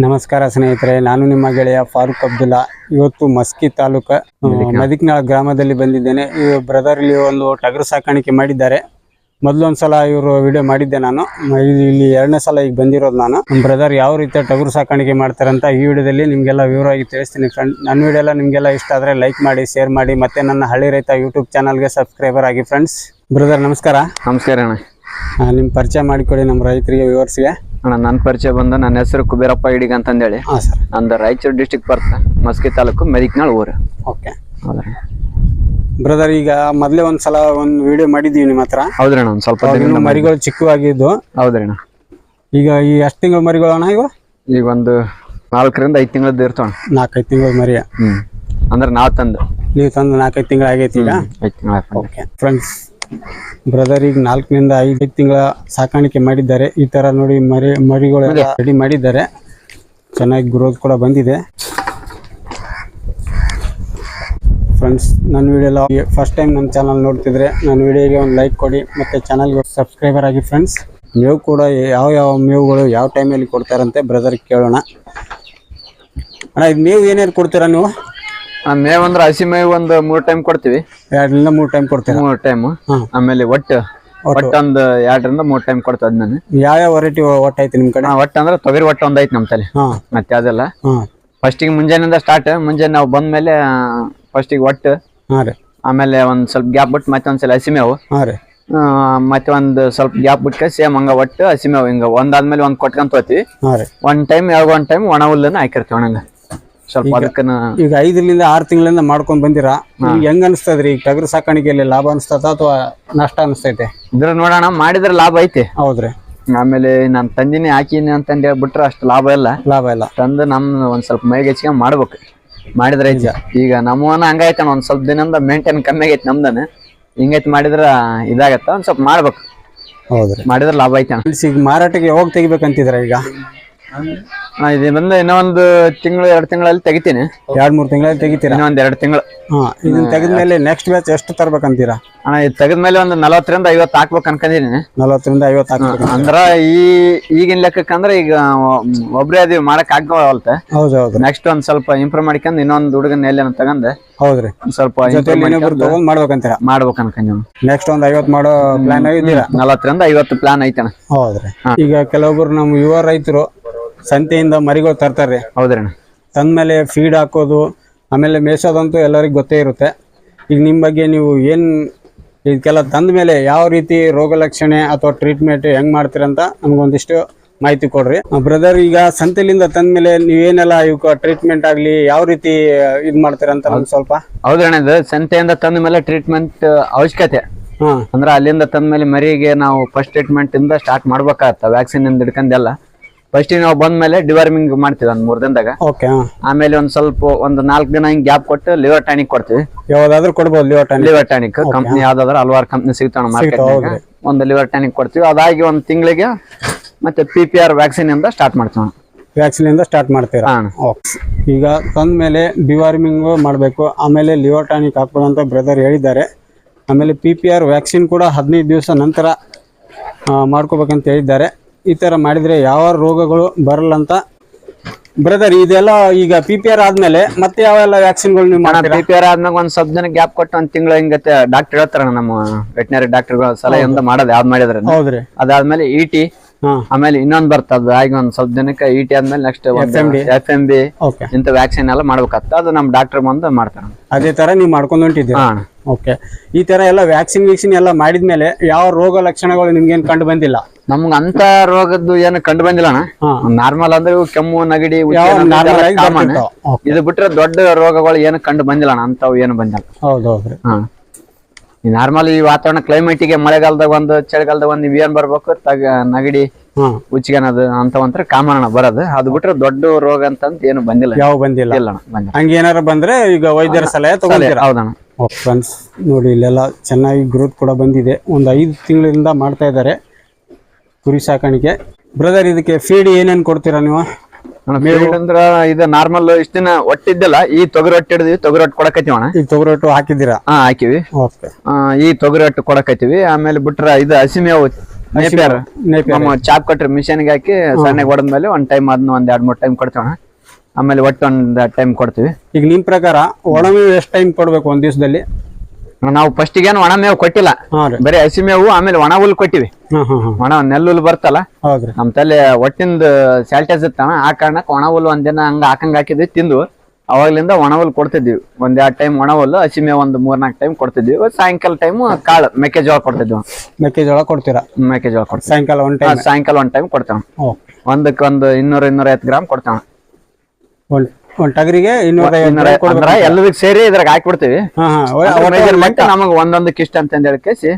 ನಮಸ್ಕಾರ ಸ್ನೇಹಿತರೆ ನಾನು ನಿಮ್ಮ ಗೆಳೆಯ ಫಾರೂಕ್ ಅಬ್ದುಲ್ಲಾ. ಇವತ್ತು ಮಸ್ಕಿ ತಾಲೂಕ ಮದಿಕ್ನಾಳ ಗ್ರಾಮದಲ್ಲಿ ಬಂದಿದ್ದೇನೆ. ಈ ಬ್ರದರ್ ಇಲ್ಲಿ ಒಂದು ಟಗರು ಸಾಕಾಣಿಕೆ ಮಾಡಿದ್ದಾರೆ. ಮೊದಲು ಒಂದ್ಸಲ ಇವರು ವಿಡಿಯೋ ಮಾಡಿದ್ದೆ ನಾನು. ಇಲ್ಲಿ ಇಲ್ಲಿ ಎರಡನೇ ಸಲ ಈಗ ಬಂದಿರೋದು ನಾನು. ನಮ್ಮ ಬ್ರದರ್ ಯಾವ ರೀತಿಯ ಟಗರು ಸಾಕಾಣಿಕೆ ಮಾಡ್ತಾರೆ ಅಂತ ಈ ವಿಡಿಯೋದಲ್ಲಿ ನಿಮಗೆಲ್ಲ ವಿವರವಾಗಿ ತಿಳಿಸ್ತೀನಿ ಫ್ರೆಂಡ್ ನನ್ನ ವಿಡಿಯೋ ಎಲ್ಲ ನಿಮಗೆಲ್ಲ ಇಷ್ಟ ಆದರೆ ಲೈಕ್ ಮಾಡಿ ಶೇರ್ ಮಾಡಿ ಮತ್ತೆ ನನ್ನ ಹಳ್ಳಿ ರೈತ ಯೂಟ್ಯೂಬ್ ಚಾನಲ್ಗೆ ಸಬ್ಸ್ಕ್ರೈಬರ್ ಆಗಿ ಫ್ರೆಂಡ್ಸ್ ಬ್ರದರ್ ನಮಸ್ಕಾರ. ನಮಸ್ಕಾರ ಅಣ್ಣ. ನಿಮ್ಮ ಪರಿಚಯ ಮಾಡಿಕೊಡಿ ನಮ್ಮ ರೈತರಿಗೆ ವ್ಯೂವರ್ಸ್ಗೆ ಅಣ್ಣ ನನ್ನ ಪರಿಚಯ ಬಂದ ನನ್ನ ಹೆಸರು ಕುಬೇರಪ್ಪ ಇಡಿಗ ಅಂತಂದೇಳಿ. ಹಾಂ ಸರ್. ನಂದು ರಾಯಚೂರು ಡಿಸ್ಟಿಕ್ ಬರ್ತ ಮಸ್ಕಿ ತಾಲೂಕು ಮೆದಿಕ್ನಾಳ್ ಊರು. ಓಕೆ. ಹೌದ್ರಿ. ಬ್ರದರ್ ಈಗ ಮೊದಲೇ ಒಂದು ಸಲ ಒಂದು ವಿಡಿಯೋ ಮಾಡಿದ್ದೀವಿ ನಿಮ್ಮ ಹತ್ರ. ಅಣ್ಣ ಒಂದ್ ಸ್ವಲ್ಪ ದಿನದಿಂದ ಮರಿಗಳು ಚಿಕ್ಕವಾಗಿದ್ದು. ಹೌದ್ರಿ ಅಣ್ಣ. ಈಗ ಈ ಎಷ್ಟು ತಿಂಗಳ ಮರಿಗಳು ಅಣ್ಣ ಇವ? ಈಗ ಒಂದು ನಾಲ್ಕರಿಂದ ಐದು ತಿಂಗಳದ್ದು ಇರ್ತಾವಣ್ಣ ನಾಲ್ಕೈದು ತಿಂಗಳ ಮರಿ. ಹ್ಮ್. ಅಂದ್ರೆ ನಾವ್ ತಂದು. ನೀವು ತಂದು ನಾಲ್ಕೈದು ತಿಂಗಳ ಆಗೈತಿ ಈಗ? ಐದು ತಿಂಗಳ ಓಕೆ. ಫ್ರೆಂಡ್ಸ್ ಬ್ರದರ್ ಈಗ ನಾಲ್ಕರಿಂದ ಐದು ತಿಂಗಳ ಸಾಕಾಣಿಕೆ ಮಾಡಿದ್ದಾರೆ. ಈ ತರ ನೋಡಿ ಮರಿ ಮರಿಗಳೆಲ್ಲ ರೆಡಿ ಮಾಡಿದ್ದಾರೆ. ಚೆನ್ನಾಗಿ ಗ್ರೋತ್ ಕೂಡ ಬಂದಿದೆ. ಫ್ರೆಂಡ್ಸ್ ನನ್ನ ವಿಡಿಯೋ ಎಲ್ಲ ಫಸ್ಟ್ ಟೈಮ್ ನಮ್ಮ ಚಾನಲ್ ನೋಡ್ತಿದ್ರೆ ನನ್ನ ವಿಡಿಯೋಗೆ ಒಂದು ಲೈಕ್ ಕೊಡಿ ಮತ್ತು ಚಾನಲ್ಗೆ ಸಬ್ಸ್ಕ್ರೈಬರ್ ಆಗಿ ಫ್ರೆಂಡ್ಸ್ ಮೇವು ಕೂಡ ಯಾವ ಯಾವ ಮೇವುಗಳು ಯಾವ ಟೈಮಲ್ಲಿ ಕೊಡ್ತಾರಂತೆ ಬ್ರದರ್ ಕೇಳೋಣ. ಅಣ್ಣ ಇದು ಮೇವು ಏನೇನು ಕೊಡ್ತೀರಾ ನೀವು? ಮೇವ್ ಅಂದ್ರ ಹಸಿ ಮೇವ್ ಒಂದ್ ಮೂರ್ ಟೈಮ್ ಕೊಡ್ತೀವಿ. ಎರಡರಿಂದ ಮೂರ್ ಟೈಮ್ ಕೊಡ್ತೀವಿ ಮೂರ್ ಟೈಮ್ ಆಮೇಲೆ ಒಟ್ಟು ಒಟ್ಟ. ಒಂದ್ ಎರಡರಿಂದ ಮೂರ್ ಟೈಮ್ ಕೊಡ್ತೀವಿ ಅದನ್ನ ಯಾವ್ಯಾವ ವೆರೈಟಿ ಒಟ್ಟಾಯ್ತು ನಿಮ್ಮ ಕಡೆ? ಒಟ್ಟ ಅಂದ್ರೆ ತೊಗರಿ ಒಟ್ಟ ಒಂದ್ ಐತಿ ನಮ್ ತಲೆ. ಮತ್ತೆ ಅದೆಲ್ಲ. ಫಸ್ಟ್ ಫಸ್ಟಿಗೆ ಮುಂಜಾನೆಯಿಂದ ಸ್ಟಾರ್ಟ್ ಮುಂಜಾನೆ ನಾವು ಬಂದ್ಮೇಲೆ ಫಸ್ಟಿಗೆ ಒಟ್ಟು. ಆಮೇಲೆ ಒಂದ್ ಸ್ವಲ್ಪ ಗ್ಯಾಪ್ ಬಿಟ್ಟು ಮತ್ತೆ ಒಂದ್ಸಲ ಹಸಿ ಮೇವು. ಮತ್ತೆ ಒಂದ್ ಸ್ವಲ್ಪ ಗ್ಯಾಪ್ ಬಿಟ್ಕ ಸೇಮ್ ಹಂಗ ಒಟ್ಟು ಹಸಿ ಮೇವು ಹಿಂಗ ಒಂದಾದ್ಮೇಲೆ ಒಂದ್ ಕೊಟ್ಕೊಂತ ಹೋಗ್ತೀವಿ ಒಂದ್ ಟೈಮ್ ಯಾವಾಗ ಒಂದ್ ಟೈಮ್ ಒಣ ಹುಲ್ಲನ್ನ ಹಾಕಿರ್ತೀವಿ ಒಣಂಗ ಸ್ವಲ್ಪ ಅದಕ್ಕನ ಈಗ ಐದರಿಂದ ಆರು ತಿಂಗಳಿಂದ ಮಾಡ್ಕೊಂಡ್ ಬಂದಿರಾ. ಹೆಂಗ್ ಅನಿಸ್ತದ್ರಿ? ಈಗ ಟಗರು ಸಾಕಾಣಿಕೆಯಲ್ಲಿ ಲಾಭ ಅನಿಸ್ತದ ಅಥವಾ ನಷ್ಟ ಅನಿಸ್ತೈತೆ? ಇದ್ರ ನೋಡೋಣ ಮಾಡಿದ್ರೆ ಲಾಭ ಐತಿ. ಹೌದ್ರಿ. ಆಮೇಲೆ ನಾನ್ ತಂದಿನಿ ಹಾಕಿನಿ ಅಂತ ಹೇಳ್ಬಿಟ್ರೆ ಅಷ್ಟು ಲಾಭ ಇಲ್ಲ. ಲಾಭ ಇಲ್ಲ. ತಂದು ನಮ್ ಒಂದ್ ಸ್ವಲ್ಪ ಮೈಗೆ ಹಚ್ಕೊಂಡ್ ಮಾಡ್ಬೇಕು. ಮಾಡಿದ್ರೆ ಐತಿ. ಈಗ ನಮ್ಮವನ ಹಂಗೈತಣ ಒಂದ್ ಸ್ವಲ್ಪ ದಿನದಿಂದ ಮೇಂಟೈನ್ ಕಮ್ಮಿ ಆಗೈತಿ ನಮ್ದನ. ಹಿಂಗೈತ್ ಮಾಡಿದ್ರ ಇದಾಗತ್ತ ಒಂದ್ ಸ್ವಲ್ಪ ಮಾಡ್ಬೇಕು. ಹೌದ್ರಿ. ಮಾಡಿದ್ರೆ ಲಾಭ ಐತಿ ಈಗ ಮಾರಾಟಕ್ಕೆ ಯಾವಾಗ ತೆಗಿಬೇಕಂತಿದ್ರ ಈಗ? ಆ, ಇದು ಬಂದು ಇನ್ನೂ ಒಂದು ತಿಂಗಳು ಎರಡು ತಿಂಗಳಲ್ಲಿ ತೆಗಿತೀನಿ. ಎರಡ್ ಮೂರ್ ತಿಂಗಳಲ್ಲಿ ತೆಗಿತೀರಾ? ಇನ್ನೂ ಒಂದ್ ಎರಡು ತಿಂಗಳು. ಹಾ ಇದನ್ನ ತೆಗೆದ್ಮೇಲೆ ನೆಕ್ಸ್ಟ್ ಬ್ಯಾಚ್ ಎಷ್ಟು ತರ್ಬೇಕಂತೀರಾ? ಅಣ್ಣ ಇದು ತೆಗೆದ್ಮೇಲೆ ಒಂದು ನಲವತ್ತರಿಂದ ಐವತ್ತು ಹಾಕ್ಬೇಕು ಅನ್ಕೊಂಡಿದೀನಿ ನಲವತ್ತರಿಂದ ಐವತ್ತು ಹಾಕ್ಬೇಕು ಅಂದ್ರ ಈ ಈಗಿನ ಲೆಕ್ಕಕ್ಕಂದ್ರೆ ಈಗ ಒಬ್ರೇ ಅದು ಮಾಡಕ್ ಆಗವಲ್ತ. ಹೌದು ಹೌದ್ರಿ ನೆಕ್ಸ್ಟ್ ಒಂದ್ ಸ್ವಲ್ಪ ಇಂಪ್ರೂವ್ ಮಾಡ್ಕೊಂಡ್ ಇನ್ನೊಂದು ಹುಡುಗನ ಎಲ್ಲಿ ತಗೊಂಡ್ ಹೌದ್ರಿ. ಒಂದ್ ಸ್ವಲ್ಪ improve ಜೊತೆಲಿ ಇನ್ನೊಬ್ರು ತಗೊಂಡ್ ಮಾಡ್ಬೇಕಂತೀರಾ? ಮಾಡ್ಬೇಕು ಅನ್ಕೊಂಡ್ ನೆಕ್ಸ್ಟ್ ಒಂದ್ ಐವತ್ ಮಾಡೋ ಪ್ಲಾನ್ ಆಗಿದ್ದೀರಾ? ನಲವತ್ತರಿಂದ ಐವತ್ತು ಪ್ಲಾನ್ ಐತಣ ಹೌದ್ರಿ. ಈಗ ಕೆಲವೊಬ್ರು ನಮ್ಮ ಯುವ ರೈತರು ಸಂತೆಯಿಂದ ಮರಿಗಳು ತರ್ತಾರೆ. ತಂದ್ಮೇಲೆ ಫೀಡ್ ಹಾಕೋದು ಆಮೇಲೆ ಮೇಸೋದಂತೂ ಎಲ್ಲರಿಗೂ ಗೊತ್ತೇ ಇರುತ್ತೆ. ಈಗ ನಿಮ್ಮ ಬಗ್ಗೆ ನೀವು ಏನು ಇದಕ್ಕೆಲ್ಲ ತಂದ ಮೇಲೆ ಯಾವ ರೀತಿ ರೋಗ ಲಕ್ಷಣೆ ಅಥವಾ ಟ್ರೀಟ್ಮೆಂಟ್ ಹೆಂಗ್ ಮಾಡ್ತೀರಂತ ನಮಗೊಂದಿಷ್ಟು ಮಾಹಿತಿ ಕೊಡ್ರಿ. ಬ್ರದರ್ ಈಗ ಸಂತೆಲಿಂದ ತಂದ್ಮೇಲೆ ನೀವೇನೆಲ್ಲ ಇವಕ್ಕೆ ಟ್ರೀಟ್ಮೆಂಟ್ ಆಗಲಿ ಯಾವ ರೀತಿ ಇದು ಮಾಡ್ತೀರಂತ ಒಂದ್ ಸ್ವಲ್ಪ? ಹೌದಣ್ಣ ಸಂತೆಯಿಂದ ತಂದ ಮೇಲೆ ಟ್ರೀಟ್ಮೆಂಟ್ ಅವಶ್ಯಕತೆ. ಅಂದ್ರೆ ಅಂದ್ರ ಅಲ್ಲಿಂದ ತಂದ ಮೇಲೆ ಮರಿಗೆ ನಾವು ಫಸ್ಟ್ ಟ್ರೀಟ್ಮೆಂಟ್ ಇಂದ ಸ್ಟಾರ್ಟ್ ಮಾಡ್ಬೇಕಾಗತ್ತ ವ್ಯಾಕ್ಸಿನ್ ಇಂದ ಹಿಡ್ಕೊಂಡೆಲ್ಲ ಫಸ್ಟ್ ನಾವು ಬಂದ್ಮೇಲೆ ಡಿವರ್ಮಿಂಗ್ ಮಾಡ್ತೀವಿ ಒಂದ್ ಮೂರ್ ದಿನದಾಗ. ಓಕೆ ಆಮೇಲೆ ಒಂದ್ ಸ್ವಲ್ಪ ಒಂದ್ ನಾಲ್ಕು ದಿನ ಹಿಂಗ್ ಗ್ಯಾಪ್ ಕೊಟ್ಟು ಲಿವರ್ ಟಾನಿಕ್ ಕೊಡ್ತೀವಿ. ಯಾವ್ದಾದ್ರು ಕೊಡ್ಬೋದು liver ton liver tonic company ಯಾವ್ದಾದ್ರು ಹಲವಾರು ಕಂಪ್ನಿ ಸಿಗ್ತಾವ ಮಾರ್ಕೆಟ್. ಒಂದು ಲಿವರ್ ಟಾನಿಕ್ ಕೊಡ್ತೀವಿ. ಅದಾಗಿ ಒಂದ್ ತಿಂಗಳಿಗೆ ಮತ್ತೆ ಪಿ ಪಿ ಆರ್ ವ್ಯಾಕ್ಸಿನ್ ಇಂದ ಸ್ಟಾರ್ಟ್ ಮಾಡ್ತೀವಿ ವ್ಯಾಕ್ಸಿನ್ ಇಂದ ಸ್ಟಾರ್ಟ್ ಮಾಡ್ತೀರಾ? ಈಗ ತಂದ ಮೇಲೆ ಡಿವಾರ್ಮಿಂಗು ಮಾಡಬೇಕು. ಆಮೇಲೆ ಲಿವರ್ ಟಾನಿಕ್ ಹಾಕ್ಬೋದು ಅಂತ ಬ್ರದರ್ ಹೇಳಿದ್ದಾರೆ. ಆಮೇಲೆ ಪಿ ಪಿ ಆರ್ ವ್ಯಾಕ್ಸಿನ್ ಕೂಡ ಹದಿನೈದು ದಿವಸ ನಂತರ ಮಾಡ್ಕೋಬೇಕಂತ ಹೇಳಿದ್ದಾರೆ. ಈ ಥರ ಮಾಡಿದರೆ ಯಾವ ರೋಗಗಳು ಬರಲ್ಲ ಅಂತ ಬ್ರದರ್ ಇದೆಲ್ಲ ಈಗ ಪಿ ಪಿ ಆರ್ ಆದ್ಮೇಲೆ ಮತ್ತೆ ಯಾವೆಲ್ಲ ವ್ಯಾಕ್ಸಿನ್ಗಳು ನೀವು ಮಾಡ್ತೀರಾ? ಪಿ ಪಿ ಆರ್ ಆದ್ಮೇಲೆ ಒಂದ್ ಸ್ವಲ್ಪ ದಿನ ಗ್ಯಾಪ್ ಕೊಟ್ಟು ಒಂದ್ ತಿಂಗಳು ಹಿಂಗತ್ತೆ. ಡಾಕ್ಟರ್ ಹೇಳ್ತಾರ ನಮ್ಮ ವೆಟನರಿ ಸಲಹೆ ಸಲಹೆಯಿಂದ ಮಾಡೋದು ಯಾವ್ದು ಮಾಡಿದ್ರೆ ಹೌದ್ರಿ. ಅದಾದ್ಮೇಲೆ ಇ ಟಿ ಆಮೇಲೆ ಇನ್ನೊಂದ್ ಬರ್ತದ ಆಗಿ ಒಂದ್ ಸ್ವಲ್ಪ ದಿನಕ್ಕೆ ಇ ಟಿ ಆದ್ಮೇಲೆ next F M B okay ಇಂಥ ವ್ಯಾಕ್ಸಿನ್ ಎಲ್ಲ ಮಾಡ್ಬೇಕಾಗ್ತದ. ಅದು ನಮ್ ಡಾಕ್ಟರ್ ಬಂದು ಮಾಡ್ತಾರ ಅದೇ ತರ ನೀವು ಮಾಡ್ಕೊಂಡು ಹೊಂಟಿದ್ದೀರಾ? ಹಾ. ಓಕೆ ಈ ತರ ಎಲ್ಲ ವ್ಯಾಕ್ಸಿನ್ ವ್ಯಾಕ್ಸಿನ್ ಎಲ್ಲ ಮಾಡಿದ್ಮೇಲೆ ಯಾವ ರೋಗ ಲಕ್ಷಣಗಳು ನಿಮ್ಗೇನು ಕಂಡು ಬಂದಿಲ್ಲ? ನಮ್ಗ ಅಂತ ರೋಗದ್ದು ಏನು ಕಂಡು ಬಂದಿಲ್ಲ. ನಾರ್ಮಲ್ ಅಂದ್ರೆ ಇವು ಕೆಮ್ಮು ನಗಡಿ ಇದು ಬಿಟ್ರೆ ದೊಡ್ಡ ರೋಗಗಳು ಏನು ಕಂಡು ಬಂದಿಲ್ಲ ಅಣ್ಣ ಅಂತವು ಏನು ಬಂದಿಲ್ಲ. ನಾರ್ಮಲ್ ಈ ವಾತಾವರಣ ಕ್ಲೈಮೇಟಿಗೆ ಮಳೆಗಾಲದಾಗ ಒಂದು ಚಳಿಗಾಲದಾಗ ಒಂದು ಏನ್ ಬರ್ಬೇಕು? ತಗ ನಗಡಿ ಉಚ್ಚಿಗೆನದು ಅಂತವಂತ್ರ ಕಾಮನ್ ಅಣ್ಣ ಬರೋದು. ಅದು ಬಿಟ್ರೆ ದೊಡ್ಡ ರೋಗ ಅಂತ ಏನು ಬಂದಿಲ್ಲ. ಯಾವ ಬಂದಿಲ್ಲ. ಇಲ್ಲ ಅಣ್ಣ ಬಂದಿಲ್ಲ. ಹಂಗೆ ಏನಾರ ಬಂದ್ರೆ ಈಗ ವೈದ್ಯರ ಸಲಹೆ ಹೌದಣ್ಣ. ಫ್ರೆಂಡ್ಸ್ ನೋಡಿ ಇಲ್ಲೆಲ್ಲ ಚೆನ್ನಾಗಿ ಗ್ರೋತ್ ಕೂಡ ಬಂದಿದೆ. ಒಂದು ಐದು ತಿಂಗಳಿಂದ ಮಾಡ್ತಾ ಇದ್ದಾರೆ. ಕುರಿ ಸಾಕಾಣಿಕೆ. ಬ್ರದರ್ ಇದಕ್ಕೆ ಫೀಡ್ ಏನೇನ್ ಕೊಡ್ತೀರಾ ನೀವು? ಅಂದ್ರ ಇದು ನಾರ್ಮಲ್ ಇಷ್ಟ ದಿನ ಒಟ್ಟಿದ್ದಲ್ಲ ಈ ತೊಗರಿ ಒಟ್ಟು ಹಿಡಿದ್ವಿ ತೊಗರಿ ಹೊಟ್ಟು ಕೊಡಕತ್ತೀವಿ ಅಣ್ಣ. ಈಗ ತೊಗರೊಟ್ಟು ಹಾಕಿದ್ದೀರಾ? ಹಾ ಹಾಕಿವಿ. ಓಕೆ ಆ, ಈ ತೊಗರಿ ಹೊಟ್ಟು ಕೊಡಕತ್ತೀವಿ ಆಮೇಲೆ ಬಿಟ್ರ ಇದು ಹಸಿಮೇವು ನೇಪಿಯರ್. ನೇಪಿಯರ್. ನಮ್ಮ ಚಾಪ್ ಕಟ್ರಿ ಮಿಷನ್ಗೆ ಹಾಕಿ ಸಣ್ಣಗೆ ಹೊಡೆದ್ಮೇಲೆ ಒಂದ್ ಟೈಮ್ ಅದನ್ನ ಒಂದ್ ಎರಡ್ ಮೂರ್ ಟೈಮ್ ಕೊಡ್ತೇವೆ ಆಮೇಲೆ ಒಟ್ಟು ಒಂದ್ ಟೈಮ್ ಕೊಡ್ತೀವಿ. ಈಗ ನಿಮ್ ಪ್ರಕಾರ ಒಣಮೆ ಎಷ್ಟು ಟೈಮ್ ಕೊಡ್ಬೇಕು ಒಂದ್ ದಿವಸದಲ್ಲಿ? ನಾವು ಫಸ್ಟಿಗೆ ಏನು ಒಣ ಮೇವು ಕೊಟ್ಟಿಲ್ಲ. ಬರೀ ಹಸಿ ಮೇವು ಆಮೇಲೆ ಒಣ ಹುಲ್ ಕೊಟ್ಟಿವಿ. ಒಣ ಹಾ ಹುಲ್ ಬರ್ತಲ್ಲ. ನಮ್ ತಲೆ ಒಟ್ಟಿಂದ ಸ್ಯಾಲ್ಟೇಜ್ ಇತ್ತಣ ಆ ಕಾರಣಕ್ಕೆ ಒಣ ಹುಲ್ ಒಂದಿನ ಹಂಗ ಹಾಕಂಗ್ ಹಾಕಿದ್ವಿ ತಿಂದು. ಅವಾಗ್ಲಿಂದ ಒಣ ಹುಲ್ ಕೊಡ್ತಿದ್ವಿ. ಒಂದ್ ಎರಡ್ ಟೈಮ್ ಒಣ ಹುಲ್ಲು ಹಸಿ ಮೇವು ಒಂದ್ ಮೂರ್ನಾಲ್ಕು ಟೈಮ್ ಕೊಡ್ತಿದ್ವಿ. ಸಾಯಂಕಾಲ ಟೈಮ್ ಕಾಳು ಮೆಕ್ಕೆಜೋಳ ಕೊಡ್ತಿದ್ವಿ. ಮೆಕ್ಕೆಜೋಳ ಕೊಡ್ತೀರಾ? ಮೆಕ್ಕೆಜೋಳ ಕೊಡ್ತೀವಿ. ಸಾಯಂಕಾಲ ಒಂದ್ ಟೈಮ್ ಸಾಯಂಕಾಲ ಒಂದ್ ಟೈಮ್ ಕೊಡ್ತೇವೆ. ಒಂದಕ್ಕೆ ಒಂದು ಇನ್ನೂರ ಇನ್ನೂರ ಐವತ್ತು ಗ್ರಾಮ್ ಕೊಡ್ತೇವೆ. ಒಂದ್ ಟಗರಿಗೆ ಇನ್ನೂರ ಎಲ್ಲದಕ್ಕೆ ಸೇರಿ ಇದ್ರಾಗ ಹಾಕ್ಬಿಡ್ತೀವಿ. ಮೆಜರ್ಮೆಂಟ್ ನಮಗೆ ಒಂದೊಂದಕ್ಕೆ ಇಷ್ಟ ಅಂತ ಹೇಳಿ ಕೇಸಿ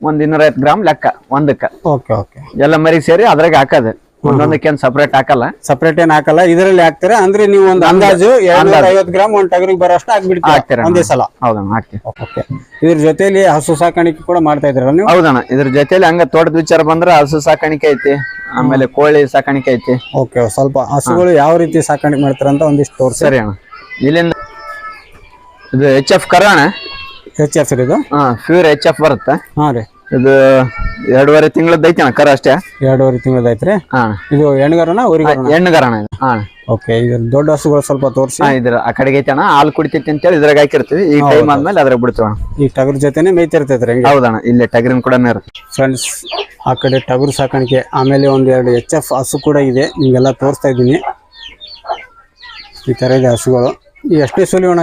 ಒಂದ್ ಇನ್ನೂರ ಐವತ್ತು ಗ್ರಾಮ್ ಲೆಕ್ಕ ಒಂದಕ್ಕ. Okay okay. ಎಲ್ಲ ಮರಿಗೆ ಸೇರಿ ಅದ್ರಾಗ ಹಾಕೋದು. ಒಂದೊಂದಕ್ಕೆ ಸಪರೇಟ್ ಹಾಕಲ್ಲ? ಸಪರೇಟ್ ಏನ್ ಹಾಕಲ್ಲ? ಇದರಲ್ಲಿ ಹಾಕ್ತಾರೆ? ಅಂದ್ರೆ ನೀವು ಒಂದು ಅಂದಾಜು ಐವತ್ತು ಗ್ರಾಮ್ ಒಂದ್ ಟಗರಿಗೆ ಬರೋಷ್ಟು ಹಾಕ್ಬಿಡ್ತೀರಾ? ಹಾಕ್ತೀರ ಒಂದೇ ಸಲ? ಹೌದಣ್ಣ ಹಾಕ್ತೀವಿ. ಓಕೆ. ಇದ್ರ ಜೊತೆಲಿ ಹಸು ಸಾಕಾಣಿಕೆ ಕೂಡ ಮಾಡ್ತಾ ಇದ್ರಲ್ಲ ನೀವು? ಹೌದಣ್ಣ. ಇದ್ರ ಜೊತೆಲಿ ಹಂಗ ತೋಟದ ವಿಚಾರ ಬಂದ್ರೆ ಹಸು ಸಾಕಾಣಿಕೆ ಐತಿ. ಆಮೇಲೆ ಕೋಳಿ ಸಾಕಾಣಿಕೆ ಐತಿ. ಓಕೆ ಸ್ವಲ್ಪ ಹಸುಗಳು ಯಾವ ರೀತಿ ಸಾಕಾಣಿಕೆ ಮಾಡ್ತಾರೆ ಅಂತ ಒಂದಿಷ್ಟು ತೋರಿಸಿ. ಸರಿ ಅಣ್ಣ. ಇಲ್ಲಿಂದ ಇದು ಎಚ್ ಎಫ್ ಕರ ಅಣ್ಣ? ಎಚ್ ಎಫ್ ಇದು? ಹಾ ಪ್ಯೂರ್ ಎಚ್ ಎಫ್ ಬರುತ್ತೆ. ಹಾ ರೀ. ಇದು ಎರಡೂವರೆ ತಿಂಗಳದ್ದು ಐತಿ ಅಣ್ಣ ಕರ ಅಷ್ಟೇ? ಎರಡೂವರೆ ತಿಂಗಳದ್ದು ಹಾ. ಇದು ಹೆಣ್ಗರನ ಊರಿಗರನ? ಓಕೆ ಇದು ಹಾ. ಓಕೆ ಇದು ದೊಡ್ಡ ಹಸುಗಳು ಸ್ವಲ್ಪ ತೋರಿಸಿ. ಇದ್ರ ಆ ಕಡೆಗೆ ಐತಿ ಅಣ್ಣ ಹಾಲು ಕುಡಿತೈತಿ ಅಂತೇಳಿ ಇದ್ರಾಗ ಹಾಕಿರ್ತೀವಿ. ಈ ಟೈಮ್ ಆದ್ಮೇಲೆ ಅದ್ರಾಗ ಬಿಡ್ತೀವಿ ಈ ಟಗರ್ ಜೊತೆನೆ ಮೇಯ್ತಿರ್ತೈತ್ರಿ ಹೆಂಗೆ. ಹೌದಣ್ಣ ಇಲ್ಲೇ ಟಗರಿನ ಕೂಡ ಇರುತ್ತೆ. ಫ್ರೆಂಡ್ಸ್ ಆ ಕಡೆ ಟಗರು ಸಾಕಾಣಿಕೆ ಆಮೇಲೆ ಒಂದು ಎರಡು ಎಚ್ ಎಫ್ ಹಸು ಕೂಡ ಇದೆ ನಿಮ್ಗೆಲ್ಲ ತೋರಿಸ್ತಾ ಇದ್ದೀನಿ. ಈ ತರ ಇದೆ ಹಸುಗಳು. ಈ ಎಷ್ಟೇ ಸೂಲಿ ಅಣ್ಣ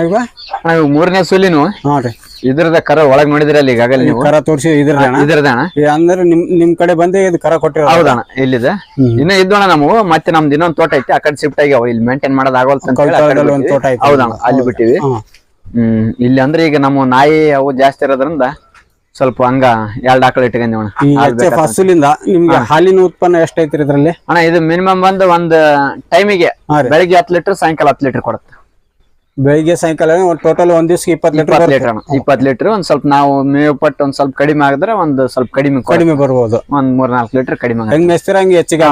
ಇವು ಮೂರನೇ ಸೂಲಿನೂ. ಹಾ ರೀ. ಇದ್ರದ ಕರ ಒಳಗ್ ನೋಡಿದ್ರಲ್ಲ ಈಗಾಗಲೇ ನೀವು. ಕರ ತೋರಿಸಿ ಇದ್ರ ಇದ್ರದ ಅಣ್ಣ ಅಂದ್ರೆ ನಿಮ್ ನಿಮ್ ಕಡೆ ಬಂದೇ ಇದು ಕರ ಕೊಟ್ಟಿರೋ ಹೌದಣ್ಣ ಇಲ್ಲಿದೆ. ಇನ್ನ ಇದ್ದೋಣ ನಾವು ಮತ್ತೆ ನಮ್ದು ಇನ್ನೊಂದ್ ತೋಟ ಐತಿ ಆ ಕಡೆ ಶಿಫ್ಟ್ ಆಗ್ಯಾವ ಇಲ್ಲಿ ಮೇಂಟೈನ್ ಮಾಡೋದ್ ಆಗೋಲ್ತ ಅಂತ ಹೇಳಿ ಆ ಕಡೆ ಕೊಳದಲ್ಲಿ ಬಿಟ್ಟಿವಿ. ತೋಟ ಐತಿ. ಹೌದಣ್ಣ ಅಲ್ಲಿ ಬಿಟ್ಟಿವಿ. ಹ್ಮ್ ಇಲ್ಲಿ ಅಂದ್ರೆ ಈಗ ನಮ್ಮ ನಾಯಿ ಅವು ಜಾಸ್ತಿ ಇರೋದ್ರಿಂದ ಸ್ವಲ್ಪ ಹಂಗ ಎರಡ್ ಆಕಳ ಇಟ್ಕೊಂಡಿವಣ ಈ ಎಚ್ ಎಫ್ ಹಸುಲಿಂದ ನಿಮ್ಗೆ ಹಾಲಿನ ಉತ್ಪನ್ನ ಎಷ್ಟೈತ್ರಿ ಇದ್ರಲ್ಲಿ? ಅಣ್ಣ ಇದು ಮಿನಿಮಮ್ ಬಂದು ಒಂದ್ ಟೈಮಿಗೆ ಹಾ ರೀ. ಬೆಳಿಗ್ಗೆ ಹತ್ತು ಲೀಟರ್ ಸಾಯಂಕಾಲ ಹತ್ತು ಲೀಟರ್ ಕೊಡುತ್ತೆ. ಬೆಳಿಗ್ಗೆ ಸಾಯಂಕಾಲ ಟೋಟಲ್ ಒಂದ್ ದಿವ್ಸಕ್ಕೆ ಇಪ್ಪತ್ತು ಲೀಟರ್ ಇಪ್ಪತ್ತು ಲೀಟರ್ ಇಪ್ಪತ್ತು ಲೀಟರ್ ಒಂದ್ ಸ್ವಲ್ಪ ನಾವು ಮೇವು ಪಟ್ಟು ಒಂದ್ ಸ್ವಲ್ಪ ಕಡಿಮೆ ಆಗಿದ್ರೆ ಒಂದ್ ಸ್ವಲ್ಪ ಕಡಿಮೆ ಕಡಿಮೆ ಬರ್ಬೋದು. ಒಂದ್ ಮೂರ್ ನಾಲ್ಕು ಲೀಟರ್ ಕಡಿಮೆ ಆಗುತ್ತೆ. ಹೆಂಗ್ ಮೇಸ್ತೀರ ಹಂಗೆ ಹೆಚ್ಚಿಗೆ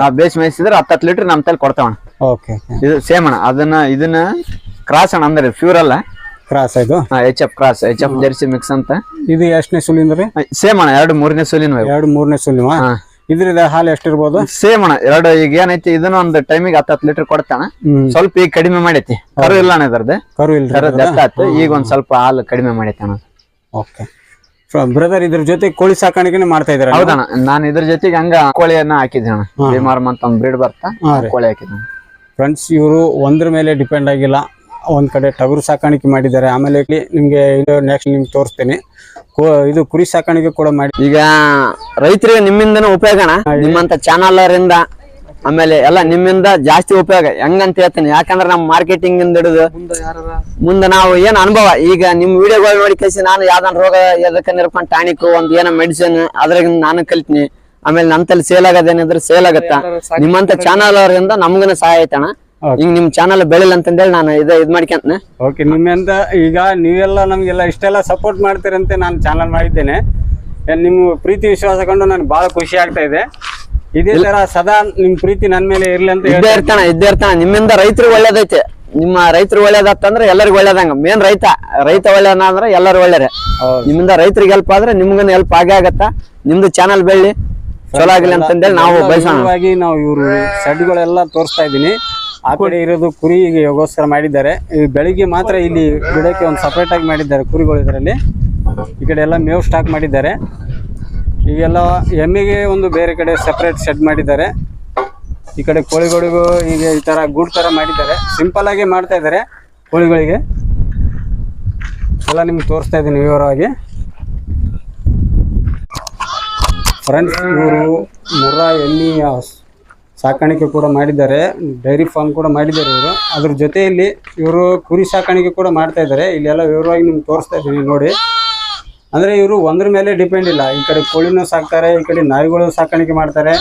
ನಾವ್ ಬೇಸ್ ಮೇಯಿಸಿದ್ರೆ ಹತ್ತತ್ತು ಲೀಟರ್ ನಮ್ ತಲೆ ಕೊಡ್ತಾವಣ ಓಕೆ. ಇದು ಸೇಮ್ ಅಣ್ಣ ಅದನ್ನ ಇದನ್ನ ಕ್ರಾಸ್ ಅಣ್ಣ ಅಂದ್ರೆ ಪ್ಯೂರ್ ಅಲ್ಲ. ಕ್ರಾಸ್ ಇದು? H F cross H F Jersey mix ಅಂತ. ಇದು ಎಷ್ಟನೇ ಸುಲಿಂದ ರೀ ಸೇಮ್ ಅಣ್ಣ ಎರಡು ಮೂರನೇ ಸೋಲಿನ ಎರಡು ಮೂರನೇ ಸುಲಿವ ಹಾ. ಇದ್ರದ ಹಾಲು ಎಷ್ಟಿರ್ಬೋದು? ಸೇಮ್ ಅಣ್ಣ ಎರಡು ಈಗ ಏನೈತಿ ಇದನ್ನ ಒಂದು ಟೈಮಿಗೆ ಹತ್ತತ್ತು ಲೀಟರ್ ಕೊಡ್ತಾನ. ಸ್ವಲ್ಪ ಈಗ ಕಡಿಮೆ ಮಾಡೈತಿ. ಕರು ಇಲ್ಲ ಅಣ್ಣ ಇದ್ರದ್ದು. ಕರು ಇಲ್ಲ ಈಗ ಒಂದ್ ಸ್ವಲ್ಪ ಹಾಲು ಕಡಿಮೆ ಮಾಡೈತಿ ಅಣ್ಣ. ಓಕೆ ಬ್ರದರ್ ಇದ್ರ ಜೊತೆ ಕೋಳಿ ಸಾಕಾಣಿಕೆ ಮಾಡ್ತಾ ಇದಾರೆ ಹೌದಣ್ಣ. ನಾನು ಇದ್ರ ಜೊತೆಗೆ ಹಂಗ ಕೋಳಿಯನ್ನ ಹಾಕಿದ್ದೆ ಅಣ್ಣ. ಬಿಮಾರ್ ಅಂತ ಒಂದ್ ಬ್ರೀಡ್ ಬರ್ತಾ ಕೋಳಿ ಹಾಕಿದ್ದೆ ಫ್ರೆಂಡ್ಸ್ ಇವರು ಒಂದ್ರ ಮೇಲೆ ಡಿಪೆಂಡ್ ಆಗಿಲ್ಲ. ಒಂದ್ ಕಡೆ ಟಗರು ಸಾಕಾಣಿಕೆ ಮಾಡಿದ್ದಾರೆ. ಆಮೇಲೆ ನಿಮ್ಗೆ ಇದು ನೆಕ್ಸ್ಟ್ ನಿಮ್ಗೆ ತೋರಿಸ್ತೀನಿ. ಇದು ಕುರಿ ಸಾಕಾಣಿಕೆ ಕೂಡ ಮಾಡಿ ಈಗ ರೈತರಿಗೆ ನಿಮ್ಮಿಂದನೂ ಉಪಯೋಗ ಅಣ್ಣ ನಿಮ್ಮಂತ ಚಾನಲರಿಂದ ಆಮೇಲೆ ಎಲ್ಲ ನಿಮ್ಮಿಂದ ಜಾಸ್ತಿ ಉಪಯೋಗ. ಹೆಂಗಂತ ಹೇಳ್ತೀನಿ ಯಾಕಂದ್ರೆ ನಮ್ಮ ಮಾರ್ಕೆಟಿಂಗ್ ಇಂದ ಹಿಡಿದು ಮುಂದೆ ನಾವು ಏನ್ ಅನುಭವ? ಈಗ ನಿಮ್ ವಿಡಿಯೋಗಳು ನೋಡಿ ಕಳಿಸಿ ನಾನು ಯಾವ್ದಾನ ರೋಗ ಎದಕ್ಕೆ ನಿರ್ಕೊಂಡು ಟಾನಿಕ್ ಒಂದ್ ಏನೋ ಮೆಡಿಸಿನ್ ಅದ್ರಾಗ ನಾನು ಕಲಿತೀನಿ. ಆಮೇಲೆ ನಂತಲ್ಲಿ ತಲೆ ಸೇಲ್ ಆಗೋದೇನಿದ್ರೆ ಸೇಲ್ ಆಗತ್ತ. ನಿಮ್ಮಂತ ಚಾನಲ್ ಅವರಿಂದ ನಮ್ಗನ ಸಹಾಯ ಐತಣ್ಣ. ಈಗ ನಿಮ್ ಚಾನಲ್ ಬೆಳಿಲ್ಲ ಅಂತಂದೇಳಿ ನಾನು ಇದ ಇದ್ ಮಾಡ್ಕೊಂತ ಓಕೆ ನಿಮ್ಮಿಂದ ಈಗ ನೀವೆಲ್ಲ ನಮ್ಗೆಲ್ಲ ಇಷ್ಟೆಲ್ಲ ಸಪೋರ್ಟ್ ಮಾಡ್ತೀರಂತೆ ನಾನು ಚಾನಲ್ ಮಾಡಿದ್ದೇನೆ. ನಿಮ್ಮ ಪ್ರೀತಿ ವಿಶ್ವಾಸ ಕಂಡು ನನಗೆ ಬಹಳ ಖುಷಿ ಆಗ್ತಾ ಇದೆ. ಇದೇ ತರ ಸದಾ ನಿಮ್ ಪ್ರೀತಿ ನನ್ ಮೇಲೆ ಇರ್ಲಿ ಅಂತ ಇದ್ದೇ ಇರ್ತಾನ ಇದ್ದೇ ಇರ್ತಾನ. ನಿಮ್ಮಿಂದ ರೈತರು ಒಳ್ಳೇದೈತೆ. ನಿಮ್ಮ ರೈತರು ಒಳ್ಳೇದತ್ತಂದ್ರೆ ಎಲ್ಲರಿಗೂ ಒಳ್ಳೇದಂಗ. ಮೇನ್ ರೈತ. ರೈತ ಒಳ್ಳೇದ ಅಂದ್ರೆ ಎಲ್ಲರೂ ಒಳ್ಳೇರೆ. ನಿಮ್ಮಿಂದ ರೈತರಿಗೆ ಹೆಲ್ಪ್ ಆದ್ರೆ ನಿಮ್ಗನ್ ಹೆಲ್ಪ್ ಆಗೇ ಆಗತ್ತ. ನಿಮ್ದು ಚಾನಲ್ ಬೆಳ್ಳಿ. ಚಲೋ ಆಗಲಿ ಅಂತಂದೇಳಿ ನಾವು ಬಯಸಿ ನಾವು ಇವರು ಸೆಡ್ಗಳೆಲ್ಲ ತೋರಿಸ್ತಾ ಇದ್ದೀನಿ. ಆ ಕಡೆ ಇರೋದು ಕುರಿ ಈಗ ಯೋಗೋಸ್ಕರ ಮಾಡಿದ್ದಾರೆ. ಈ ಬೆಳಿಗ್ಗೆ ಮಾತ್ರ ಇಲ್ಲಿ ಬಿಡೋಕೆ ಒಂದು ಸಪ್ರೇಟ್ ಆಗಿ ಮಾಡಿದ್ದಾರೆ ಕುರಿಗಳು ಇದರಲ್ಲಿ. ಈ ಕಡೆ ಎಲ್ಲ ಮೇವು ಸ್ಟಾಕ್ ಮಾಡಿದ್ದಾರೆ. ಈಗೆಲ್ಲ ಎಮ್ಮೆಗೆ ಒಂದು ಬೇರೆ ಕಡೆ ಸಪ್ರೇಟ್ ಶೆಡ್ ಮಾಡಿದ್ದಾರೆ. ಈ ಕಡೆ ಕೋಳಿಗಳಿಗೂ ಈಗ ಈ ತರ ಗೂಡ್ ತರ ಮಾಡಿದ್ದಾರೆ. ಸಿಂಪಲ್ ಆಗಿ ಮಾಡ್ತಾ ಇದ್ದಾರೆ ಕೋಳಿಗಳಿಗೆ. ಎಲ್ಲ ನಿಮ್ಗೆ ತೋರಿಸ್ತಾ ಇದ್ದೀನಿ ವಿವರವಾಗಿ. ಫ್ರೆಂಡ್ಸ್ ಇವರು ಮುರ್ರಾ ಎಮ್ಮಿ ಸಾಕಾಣಿಕೆ ಕೂಡ ಮಾಡಿದ್ದಾರೆ. ಡೈರಿ ಫಾರ್ಮ್ ಕೂಡ ಮಾಡಿದ್ದಾರೆ ಇವರು. ಅದ್ರ ಜೊತೆಯಲ್ಲಿ ಇವರು ಕುರಿ ಸಾಕಾಣಿಕೆ ಕೂಡ ಮಾಡ್ತಾ ಇದ್ದಾರೆ. ಇಲ್ಲೆಲ್ಲ ವಿವರವಾಗಿ ನಿಮ್ಗೆ ತೋರಿಸ್ತಾ ಇದ್ದೀನಿ ನೋಡಿ. ಅಂದರೆ ಇವರು ಒಂದ್ರ ಮೇಲೆ ಡಿಪೆಂಡ್ ಇಲ್ಲ. ಈ ಕಡೆ ಕೋಳಿನೂ ಸಾಕ್ತಾರೆ ಈ ಕಡೆ ನಾಯಿಗಳು ಸಾಕಾಣಿಕೆ ಮಾಡ್ತಾರೆ.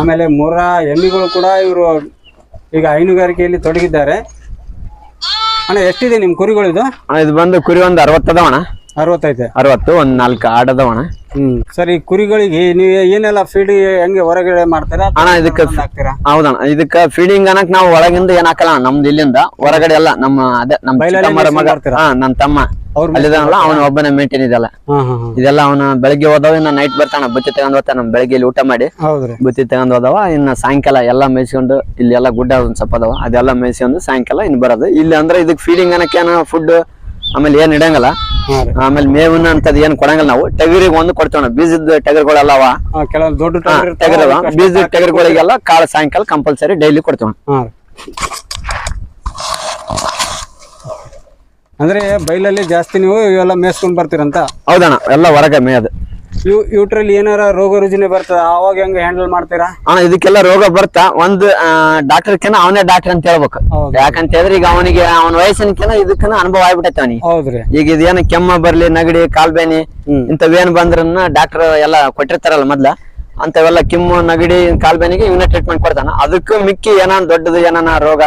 ಆಮೇಲೆ ಮೂರ ಎಮ್ಮಿಗಳು ಕೂಡ ಇವರು ಈಗ ಹೈನುಗಾರಿಕೆಯಲ್ಲಿ ತೊಡಗಿದ್ದಾರೆ. ಅಣ್ಣ ಎಷ್ಟಿದೆ ನಿಮ್ಮ ಕುರಿಗಳಿದು ಅಣ್ಣ, ಇದು ಬಂದು ಕುರಿ ಒಂದ್ ಅರವತ್ತದವಣ ಅರವತ್ತೈತೆ. ಅರವತ್ತು ಒಂದ್ ನಾಲ್ಕು ಆಡದವಣ. ಹ್ಮ್. ಸರಿ ಕುರಿಗಳಿಗೆ ನೀವು ಏನೆಲ್ಲ ಫೀಡ್ ಹೆಂಗೆ ಹೊರಗಡೆ ಮಾಡ್ತೀರಾ ಅಣ್ಣ ಇದಕ್ಕೆ ಹಾಕ್ತೀರಾ? ಹೌದಣ್ಣ ಇದಕ್ಕ ಫೀಡಿಂಗ್ ಅನ್ನಕ್ ನಾವು ಒಳಗಿಂದ ಏನ್ ಹಾಕಲ್ಲ ನಮ್ದು ಇಲ್ಲಿಂದ. ಹೊರಗಡೆ ಎಲ್ಲ ನಮ್ಮ ಅದೇ ನಮ್ಮ ಬೈಲಲ್ಲೇ ಚಿಕ್ಕಮ್ಮರ ಮೇಯ್ಸ್ಕೊಂಡ್ ಮಗ. ಬರ್ತೀರಾ? ಹಾ ನನ್ನ ತಮ್ಮ. ಅವ್ರ ಅಲ್ಲಿದಾನಲ್ಲ ಅವನ ಒಬ್ಬನೇ ಮೇಂಟೈನ್ ಇದೆಲ್ಲ ಹಾ ಹಾ ಹಾ. ಇದೆಲ್ಲ ಅವನ ಬೆಳಗ್ಗೆ ಹೋದವ ಇನ್ನ ನೈಟ್ ಬರ್ತಾನ ಬುತ್ತಿ ತಗೊಂಡ್ ಹೋಗ್ತಾನ ಬೆಳಗ್ಗೆ ಇಲ್ಲಿ ಊಟ ಮಾಡಿ. ಹೌದ್ರಿ. ಬುತ್ತಿ ತಗೊಂಡ್ ಹೋದವ ಇನ್ನ ಸಾಯಂಕಾಲ ಎಲ್ಲ ಮೇಯ್ಸ್ಕೊಂಡು ಇಲ್ಲಿ ಎಲ್ಲ ಗುಡ್ಡ ಒಂದ್ ಸ್ವಲ್ಪ ಅದಾವ ಅದೆಲ್ಲ ಮೇಯ್ಸ್ಕೊಂಡು ಸಾಯಂಕಾಲ ಇನ್ ಬರೋದು. ಇಲ್ಲಿ ಅಂದ್ರೆ ಇದಕ್ ಫೀಡಿಂಗ್ ಏನೋ ಫುಡ್ ಆಮೇಲೆ ಏನ್ ಇಡಂಗಲ್ಲ. ಆಮೇಲೆ ಮೇವಿನ ಅಂತದ್ ಏನ್ ಕೊಡಂಗಿಲ್ಲ ನಾವು. ಟಗರಿಗೆ ಒಂದು ಕೊಡ್ತೇವೆ ಬೀಜದ ಟಗರ್ಗಳೆಲ್ಲ ಅವ ಹಾ, ಕೆಲವೊಂದು ದೊಡ್ಡ ಟಗರ್ ಅವ ಬೀಜದ ಟಗರ್ಗಳಿಗೆಲ್ಲ ಕಾಳು ಸಾಯಂಕಾಲ ಕಂಪಲ್ಸರಿ ಡೈಲಿ ಕೊಡ್ತೇವೆ ಅಂದ್ರೆ ಬೈಲಲ್ಲಿ ಜಾಸ್ತಿ ನೀವು ಇವೆಲ್ಲ ಮೇಸ್ಕೊಂಡ್ ಬರ್ತೀರಂತ? ಹೌದಣ್ಣ ಎಲ್ಲ ಹೊರಗೆ ಮೇಯದು ಇವ್ ಇವ್ಟ್ರಲ್ಲಿ ಏನಾರ ರೋಗ ರುಜಿನ ಬರ್ತದ ಅವಾಗ ಹೆಂಗ ಹ್ಯಾಂಡಲ್ ಮಾಡ್ತೀರಾ? ಅಣ್ಣ ಇದಕ್ಕೆಲ್ಲ ರೋಗ ಬರ್ತಾ. ಒಂದು ಡಾಕ್ಟರ್ಕಿನ ಅವನೇ ಡಾಕ್ಟರ್ ಅಂತ ಹೇಳ್ಬೇಕು. ಹೌದು. ಯಾಕಂತ ಹೇಳಿದ್ರೆ ಈಗ ಅವನಿಗೆ ಅವನ ವಯಸ್ಸಿನಕಿನ ಇದಕ್ಕನ ಅನುಭವ ಆಗ್ಬಿಟ್ಟೈತೆ ಅವನಿಗೆ. ಹೌದ್ರಿ. ಈಗ ಇದೇನ ಕೆಮ್ಮ ಬರ್ಲಿ ನಗಡಿ ಕಾಲ್ಬೇನಿ ಹ್ಮ್. ಇಂಥವೇನ್ ಬಂದ್ರನ್ನ ಡಾಕ್ಟರ್ ಎಲ್ಲ ಕೊಟ್ಟಿರ್ತಾರಲ್ಲ ಮೊದ್ಲ ಅಂತವೆಲ್ಲ ಕೆಮ್ಮು ನಗಡಿ ಕಾಲ್ಬೇನಿಗೆ ಇವನ್ನ ಟ್ರೀಟ್ಮೆಂಟ್ ಕೊಡ್ತಾನ. ಅದಕ್ಕೂ ಮಿಕ್ಕಿ ಏನಾನ ದೊಡ್ಡದು ಏನಾನ ರೋಗ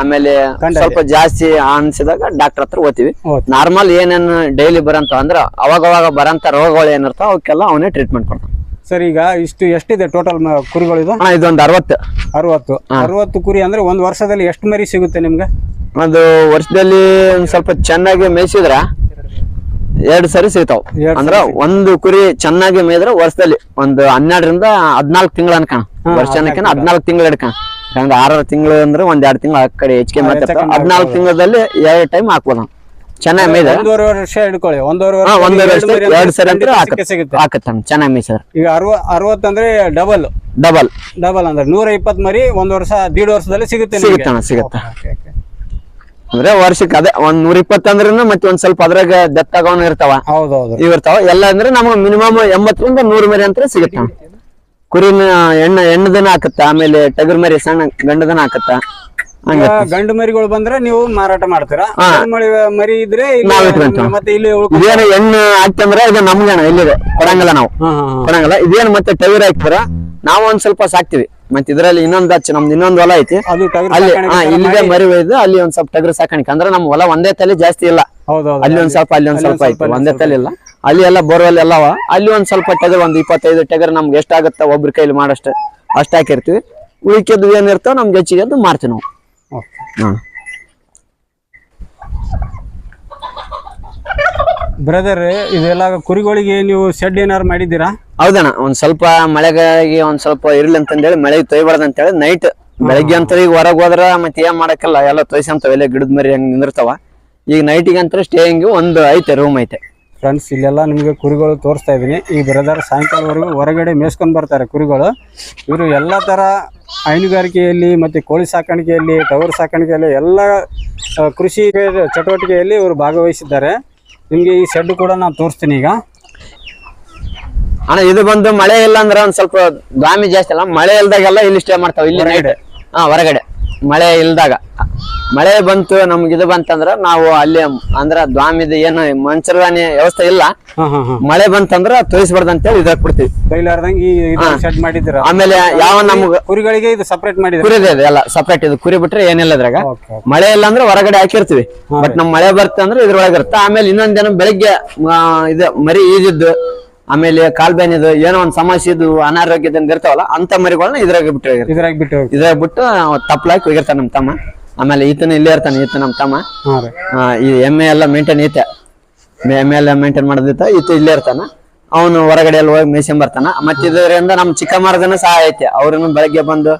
ಆಮೇಲೆ ಸ್ವಲ್ಪ ಜಾಸ್ತಿ ಅನ್ಸಿದಾಗ ಡಾಕ್ಟರ್ ಹತ್ರ ಹೋಗ್ತೀವಿ. ನಾರ್ಮಲ್ ಏನೇನು ಡೈಲಿ ಬರಂತ ಅಂದ್ರ ಅವಾಗ ಅವಾಗ ಬರಂತ ರೋಗಗಳು ಏನಿರ್ತಾವ ಅವಕ್ಕೆಲ್ಲ ಅವನೇ ಟ್ರೀಟ್ಮೆಂಟ್ ಕೊಡ್ತಾನೆ. ಸರ್ ಈಗ ಇಷ್ಟು ಎಷ್ಟಿದೆ ಟೋಟಲ್ ಕುರಿಗಳು ಇದು? ಇದೊಂದು ಅರವತ್ತು. ಅರವತ್ತು. ಅರವತ್ತು ಕುರಿ ಅಂದ್ರೆ ಒಂದ್ ವರ್ಷದಲ್ಲಿ ಎಷ್ಟು ಮರಿ ಸಿಗುತ್ತೆ ನಿಮ್ಗೆ? ಒಂದು ವರ್ಷದಲ್ಲಿ ಒಂದ್ ಸ್ವಲ್ಪ ಚೆನ್ನಾಗಿ ಮೇಯಿಸಿದ್ರ ಎರಡು ಸರಿ ಸಿಗ್ತಾವ. ಅಂದ್ರ ಒಂದು ಕುರಿ ಚೆನ್ನಾಗಿ ಮೇಯ್ದ್ರ ವರ್ಷದಲ್ಲಿ ಒಂದು ಹನ್ನೆರಡರಿಂದ ಹದ್ನಾಲ್ಕು ತಿಂಗಳ ಅನ್ಕಣ. ವರ್ಷನಕಿನ ಹದ್ನಾಲ್ಕು ತಿಂಗಳ. ಹಿಡ್ಕಣ ಯಾಕಂದ್ರೆ ಆರಾರು ತಿಂಗಳು ಅಂದ್ರೆ ಒಂದ್ ಎರಡು ತಿಂಗಳು ಆ ಕಡೆ ಹೆಚ್ಚಿಗೆ ಮತ್ತೆ ಹದಿನಾಲ್ಕು ತಿಂಗಳಲ್ಲಿ ಎರಡು ಟೈಮ್ ಹಾಕ್ಬೋದು ನಾವು. ಚೆನ್ನಾಗಿ ಮೇಯ್ದ ಒಂದೂವರೆ ವರ್ಷ ಹಿಡ್ಕೊಳ್ಳಿ. ಒಂದೂವರೆ ವರ್ಷ ಒಂದೂವರೆ ವರ್ಷ ಎರಡು ಸರಿ ಅಂದ್ರೆ ಸಿಕ್ಕೇ ಸಿಗುತ್ತೆ. ಹಾಕತ್ತ ಚೆನ್ನಾಗಿ ಮೇಯ್ಸಿದ್ರ ಈಗ ಅರವ ಅರವತ್ತಂದ್ರೆ ಡಬಲ್ ಡಬಲ್ ಡಬಲ್ ಅಂದ್ರೆ ನೂರ ಇಪ್ಪತ್ ಮರಿ ಒಂದ್ ವರ್ಷ ದೀಡ್ ವರ್ಷದಲ್ಲಿ ಸಿಗುತ್ತೆ ಸಿಗುತ್ತ ಓಕೆ, ಓಕೆ. ಅಂದ್ರೆ ವರ್ಷಕ್ಕೆ ಅದೇ ಒಂದ್ ನೂರ ಇಪ್ಪತ್ತಂದ್ರೂ ಮತ್ತೆ ಒಂದ್ ಸ್ವಲ್ಪ ಅದ್ರಾಗ ದತ್ತಾಗವನ್ ಇರ್ತಾವ. ಹೌದೌದು. ಇವ್ ಇರ್ತಾವ. ಎಲ್ಲ ಅಂದ್ರೆ ನಮ್ಗೆ ಮಿನಿಮಮ್ ಎಂಬತ್ತರಿಂದ ನೂರ್ ಮರಿ ಅಂತ ಸಿಗುತ್ತೆ ಕುರಿನ ಹೆಣ್ಣ ಹೆಣ್ಣದನ ಹಾಕತ್ತ? ಆಮೇಲೆ ಟಗರ್ ಮರಿ ಸಣ್ಣ ಗಂಡದನ ಹಾಕತ್ತ? ಹಂಗ ಗಂಡು ಮರಿಗಳು ಬಂದ್ರೆ ನೀವು ಮಾರಾಟ ಮಾಡ್ತೀರಾ? ಹಾ. ಹೆಣ್ಣು ಮರಿ ಮರಿ ಇದ್ರೆ ಇಲ್ಲಿ ನಾವ್ ಇಟ್ಕೊಂತೀವಿ. ಮತ್ತೆ ಇಲ್ಲಿ ಉಳ್ಕೊ- ಇದೇನು ಹೆಣ್ಣು ಹಾಕ್ತಂದ್ರೆ ಇದು ನಮ್ಗೆ ಅಣ್ಣ ಇಲ್ಲಿದೆ. ಕೊಡಂಗಲ್ಲ ನಾವು. ಹಾ, ಹಾ, ಹಾ. ಕೊಡಂಗಿಲ್ಲ. ಇದೇನು ಮತ್ತೆ ಟಗರ್ ಹಾಕ್ತಾರ? ನಾವು ಒಂದ್ ಸ್ವಲ್ಪ ಸಾಕ್ತಿವಿ. ಮತ್ತೆ ಇದ್ರಲ್ಲಿ ಇನ್ನೊಂದ್ ಹಚ್ಚ ನಮ್ದು ಇನ್ನೊಂದ್ ಹೊಲ ಐತಿ. ಅದು ಟಗರು ಅಲ್ಲಿ ಸಾಕಾಣಿಕೆ ಹಾ ತರ ಇಲ್ಲಿದೆ ಮಾಡಿ- ಮರಿ ಒಯ್ದು ಅಲ್ಲಿ ಒಂದ್ ಸ್ವಲ್ಪ ಟಗರ್ ಸಾಕಾಣಿಕೆ. ಅಂದ್ರೆ ನಮ್ಮ ಹೊಲ ಒಂದೇ ತಲೆ ಜಾಸ್ತಿ ಇಲ್ಲ. ಹೌದೌದು. ಅಲ್ಲಿ ಒಂದ್ ಸ್ವಲ್ಪ ಅಲ್ಲಿ ಒಂದ್ ಸ್ವಲ್ಪ ಐತಿ. ಒಂದೇ ತಲೆ ಇಲ್ಲ. ಅಲ್ಲಿ ಎಲ್ಲ ಬೋರ್ವೆಲ್ ಎಲ್ಲವ? ಅಲ್ಲಿ ಒಂದ್ ಸ್ವಲ್ಪ ಟಗರ್ ಒಂದ್ ಇಪ್ಪತ್ತೈದು ಟಗರ್ ನಮ್ಗೆ ಎಷ್ಟಾಗತ್ತ ಒಬ್ರ ಕೈಲಿ ಮಾಡಷ್ಟ ಅಷ್ಟು ಹಾಕಿರ್ತೀವಿ. ಉಳಿಕೆದ್ದು ಏನಿರ್ತಾವ ನಮ್ಗೆ ಹೆಚ್ಚಿಗೆ ಅದು ಮಾರ್ತೀವಿ ನಾವು. ಬ್ರದರ್ ಇದೆಲ್ಲ ಕುರಿಗಳಿಗೆ ನೀವು ಶೆಡ್ ಏನಾರು ಮಾಡಿದ್ದೀರಾ? ಹೌದಣ್ಣ ಒಂದ್ ಸ್ವಲ್ಪ ಮಳೆಗಾಗಿ ಒಂದ್ ಸ್ವಲ್ಪ ಇರ್ಲಿ ಅಂತಂದೇಳಿ ಮಳೆಗೆ ತೊಯ್ಬಾರ್ದು ಅಂತೇಳಿ ನೈಟ್ ಬೆಳಗ್ಗೆ ಅಂತ ಈಗ ಹೊರಗೆ ಹೋದ್ರ ಮತ್ತೆ ಏನ್ ಮಾಡಕ್ಕಲ್ಲ ಎಲ್ಲ ತೊಯ್ಸಂತಾವ ಎಲ್ಲ ಗಿಡದ ಮರಿ ಹಂಗ್ ನಿಂದಿರ್ತಾವ. ಈಗ ನೈಟಿಗೆ ಅಂತ ಸ್ಟೇಯಿಂಗ್ ಒಂದು ಐತೆ ರೂಮ್ ಐತೆ. ಫ್ರೆಂಡ್ಸ್ ಇಲ್ಲೆಲ್ಲ ನಿಮಗೆ ಕುರಿಗಳು ತೋರಿಸ್ತಾ ಇದ್ದೀನಿ. ಈ ಬ್ರದರ್ ಸಾಯಂಕಾಲವರೆಗೂ ಹೊರಗಡೆ ಮೇಯ್ಸ್ಕೊಂಡು ಬರ್ತಾರೆ ಕುರಿಗಳು. ಇವರು ಎಲ್ಲ ಥರ ಹೈನುಗಾರಿಕೆಯಲ್ಲಿ ಮತ್ತು ಕೋಳಿ ಸಾಕಾಣಿಕೆಯಲ್ಲಿ ಟವರ್ ಸಾಕಾಣಿಕೆಯಲ್ಲಿ ಎಲ್ಲ ಕೃಷಿ ಚಟುವಟಿಕೆಯಲ್ಲಿ ಇವರು ಭಾಗವಹಿಸಿದ್ದಾರೆ. ನಿಮಗೆ ಈ ಶೆಡ್ ಕೂಡ ನಾನು ತೋರಿಸ್ತೀನಿ ಈಗ. ಅಣ್ಣ ಇದು ಬಂದು ಮಳೆ ಇಲ್ಲ ಅಂದ್ರೆ ಒಂದು ಸ್ವಲ್ಪ ದಾಮಿ ಜಾಸ್ತಿ ಅಲ್ಲ. ಮಳೆ ಇಲ್ದಾಗೆಲ್ಲ ಇಲ್ಲಿ ಸ್ಟೇ ಮಾಡ್ತಾವೆ. ಇಲ್ಲಿ ನೈಟ್ ಹಾ ಹೊರಗಡೆ. ಮಳೆ ಇಲ್ದಾಗ. ಮಳೆ ಬಂತು ನಮ್ಗೆ ಇದು ಬಂತಂದ್ರ ನಾವು ಅಲ್ಲಿ ಅಂದ್ರ ದ್ವಾಮಿದ ಏನು ಮಂಚರ್ವಾನಿ ವ್ಯವಸ್ಥೆ ಇಲ್ಲ. ಮಳೆ ಬಂತಂದ್ರ ತೋರಿಸ್ಬಾರ್ದು ಅಂತೇಳಿ ಇದಾಗ ಬಿಡ್ತೀವಿ ಬೈಲಾರ್ದಂಗೆ ಈ ಸೆಟ್ ಆಮೇಲೆ ಯಾವ ನಮ್ಗ ಕುರಿಗಳಿಗೆ ಇದು ಸಪರೇಟ್ ಮಾಡಿದ್ರೆ ಕುರಿ ಇದೆ ಎಲ್ಲ ಸಪ್ರೇಟ್ ಇದು. ಕುರಿ ಬಿಟ್ರೆ ಏನಿಲ್ಲ ಇದ್ರಾಗ. ಮಳೆ ಇಲ್ಲ ಅಂದ್ರೆ ಹೊರಗಡೆ ಹಾಕಿರ್ತೀವಿ. ಬಟ್ ನಮ್ ಮಳೆ ಬರ್ತ ಅಂದ್ರೆ ಇದ್ರೊಳಗೆ ಇರುತ್ತೆ. ಆಮೇಲೆ ಇನ್ನೊಂದ್ ದಿನ ಬೆಳಿಗ್ಗೆ ಇದು ಮರಿ ಈಜಿದ್ದು ಆಮೇಲೆ ಕಾಲ್ಬೇನಿದು ಏನೋ ಒಂದ್ ಸಮಸ್ಯೆ ಇದು ಅನಾರೋಗ್ಯದಿಂದ ಇರ್ತಾವಲ್ಲ ಅಂತ ಮರಿಗಳನ್ನ ಇದ್ರಾಗ ಬಿಟ್ಟು ಹೋಗಿರ್ತಾರೆ ಇದ್ರಾಗ ಬಿಟ್ಟು ಇದ್ರಾಗ ಬಿಟ್ಟು ತಪ್ಪಲಾಕಿ ಹೋಗಿರ್ತಾನೆ ನಮ್ ತಮ್ಮ. ಆಮೇಲೆ ಈತನ ಇಲ್ಲೇ ಇರ್ತಾನೆ ಈತ ನಮ್ಮ ತಮ್ಮ. ಹಾಂ ರೀ. ಆ, ಈ ಎಮ್ಮೆ ಎಲ್ಲ ಮೇಂಟೈನ್ ಐತೆ ಮೆ- ಎಮ್ಮೆ ಎಲ್ಲ ಮೇಂಟೈನ್ ಮಾಡೋದಿತ್ತ ಈತ ಇಲ್ಲೇ ಇರ್ತಾನ. ಅವನು ಹೊರಗಡೆ ಎಲ್ಲ ಹೋಗಿ ಮೇಯ್ಸ್ಕೊಂಡ್ ಬರ್ತಾನ. ಮತ್ತೆ ಇದರಿಂದ ನಮ್ ಚಿಕ್ಕಮ್ಮರದನ ಸಹಾಯ ಐತೆ ಅವ್ರನ್ನು ಬೆಳಗ್ಗೆ ಬಂದು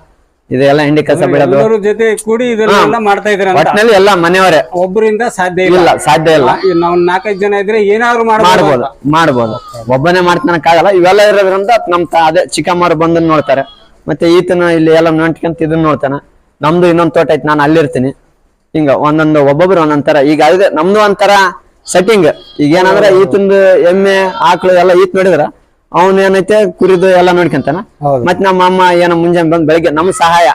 ಇದೆಲ್ಲ ಹಿಂಡಿ ಕಸ ಬಿಡೋದು. ಎಲ್ಲರ ಜೊತೆ ಕೂಡಿ ಇದನ್ನೆಲ್ಲ ಮಾಡ್ತಾ ಇದ್ದೀರ ಅಂತ. ಒಟ್ನಲ್ಲಿ ಎಲ್ಲ ಮನೆಯವರೇ. ಒಬ್ಬರಿಂದ ಸಾಧ್ಯ ಇಲ್ಲ. ಇಲ್ಲ ಸಾಧ್ಯ ಇಲ್ಲ. ಈ ನಾವು ನಾಲ್ಕೈದು ಜನ ಇದ್ರೆ ಏನಾದ್ರು ಮಾಡ್ಬೋದು ಮಾಡ್ಬೋದು ಮಾಡ್ಬೋದು. ಒಬ್ಬನೇ ಮಾಡ್ತಾನಕ್ಕಾಗಲ್ಲ ಇವೆಲ್ಲ ಇರೋದ್ರಿಂದ ನಮ್ ತ ಅದೇ ಚಿಕ್ಕಮ್ಮರು ಬಂದು ನೋಡ್ತಾರೆ. ಮತ್ತೆ ಈತನ ಇಲ್ಲಿ ಎಲ್ಲ ನೋಡ್ಕಂತ ಇದನ್ನ ನೋಡ್ತಾನ. ನಮ್ದು ಇನ್ನೊಂದ್ ತೋಟ ಐತಿ ನಾನು ಅಲ್ಲಿರ್ತೀನಿ. ಹಿಂಗ ಒಂದೊಂದು ಒಬ್ಬೊಬ್ರು ಒಂದೊಂದ್ ತರ. ಈಗ ಅದೇ ನಮ್ದು ಒಂಥರ ಸೆಟ್ಟಿಂಗ್ ಈಗ ಏನಂದ್ರೆ ಈತಂದು ಎಮ್ಮೆ ಆಕಳು ಎಲ್ಲ ಈತ್ ನೋಡಿದ್ರ? ಅವನ್ ಏನೈತೆ ಕುರಿದು ಎಲ್ಲ ನೋಡ್ಕೊಂತಾನ. ಮತ್ ನಮ್ಮ ಅಮ್ಮ ಏನೋ ಮುಂಜಾನೆ ಬಂದ್ ಬೆಳಿಗ್ಗೆ ನಮ್ ಸಹಾಯ.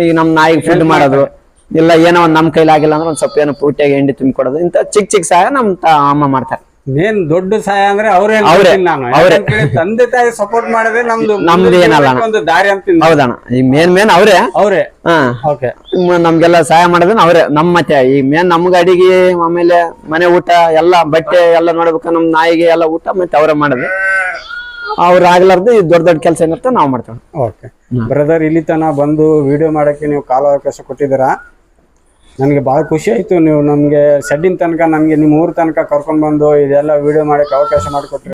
ಈಗ ನಮ್ ನಾಯಿಗೆ ಫುಡ್ ಮಾಡೋದು. ಇಲ್ಲ ಏನೋ ಒಂದ್ ನಮ್ ಕೈಲಾಗಿಲ್ಲ ಅಂದ್ರೆ ಒಂದ್ ಸ್ವಲ್ಪ ಏನೋ ಪೂಟಿಯಾಗಿ ಎಂಡಿ ತುಂಬಿ ಕೊಡೋದು ಇಂತ ಚಿಕ್ಕ ಚಿಕ್ಕ ಸಹಾಯ ನಮ್ ತ- ಅಮ್ಮ ಮಾಡ್ತಾರೆ. ಮೇನ್ ದೊಡ್ಡ ಸಹಾಯ ಅಂದ್ರೆ ಅವ್ರೇ ಅಂತ ಅವ್ರೇ, ನಾನು. ಅವ್ರೇ. ತಂದೆ ತಾಯಿ ಸಪೋರ್ಟ್ ಮಾಡಿದ್ರೆ ನಮ್ದು ನಮ್ದು ಮುಂದೆ ಏನಲ್ಲ ಒಂದು ದಾರಿ ಅಂತೀನಿ ಹೌದಣ್ಣ. ಈ ಮೇನ್ ಮೇನ್ ಅವ್ರೇ. ಅವ್ರೇ. ಹಾ. ಓಕೆ. ಮ್- ನಮ್ಗೆಲ್ಲ ಸಹಾಯ ಮಾಡೋದನ್ನ ಅವ್ರೆ ನಮ್ ಮತ್ತೆ. ಈ ಮೇನ್ ನಮ್ಗ ಅಡಿಗೆ ಆಮೇಲೆ ಮನೆ ಊಟ ಎಲ್ಲ ಬಟ್ಟೆ ಎಲ್ಲ ನೋಡ್ಬೇಕು ನಮ್ ನಾಯಿಗೆ ಎಲ್ಲ ಊಟ ಮತ್ತೆ ಅವರೇ ಮಾಡೋದು. ಅವ್ರ ಆಗ್ಲಾರ್ದು ಈ ದೊಡ್ಡ ದೊಡ್ಡ ಕೆಲಸ ಏನಿರ್ತ ನಾವ್ ಮಾಡ್ತೇವೆ ಓಕೆ. ಬ್ರದರ್ ಇಲ್ಲಿ ತನ ಬಂದು ವಿಡಿಯೋ ಮಾಡಕ್ಕೆ ನೀವು ಕಾಲಾವಕಾಶ ಕೊಟ್ಟಿದ್ದೀರಾ? ನನಗೆ ಭಾಳ ಖುಷಿ ಆಯಿತು ನೀವು ನಮಗೆ ಸೆಡ್ಡಿನ ತನಕ ನನಗೆ ನಿಮ್ಮ ಊರ ತನಕ ಕರ್ಕೊಂಡು ಬಂದು ಇದೆಲ್ಲ ವೀಡಿಯೋ ಮಾಡೋಕ್ಕೆ ಅವಕಾಶ ಮಾಡಿಕೊಟ್ರಿ.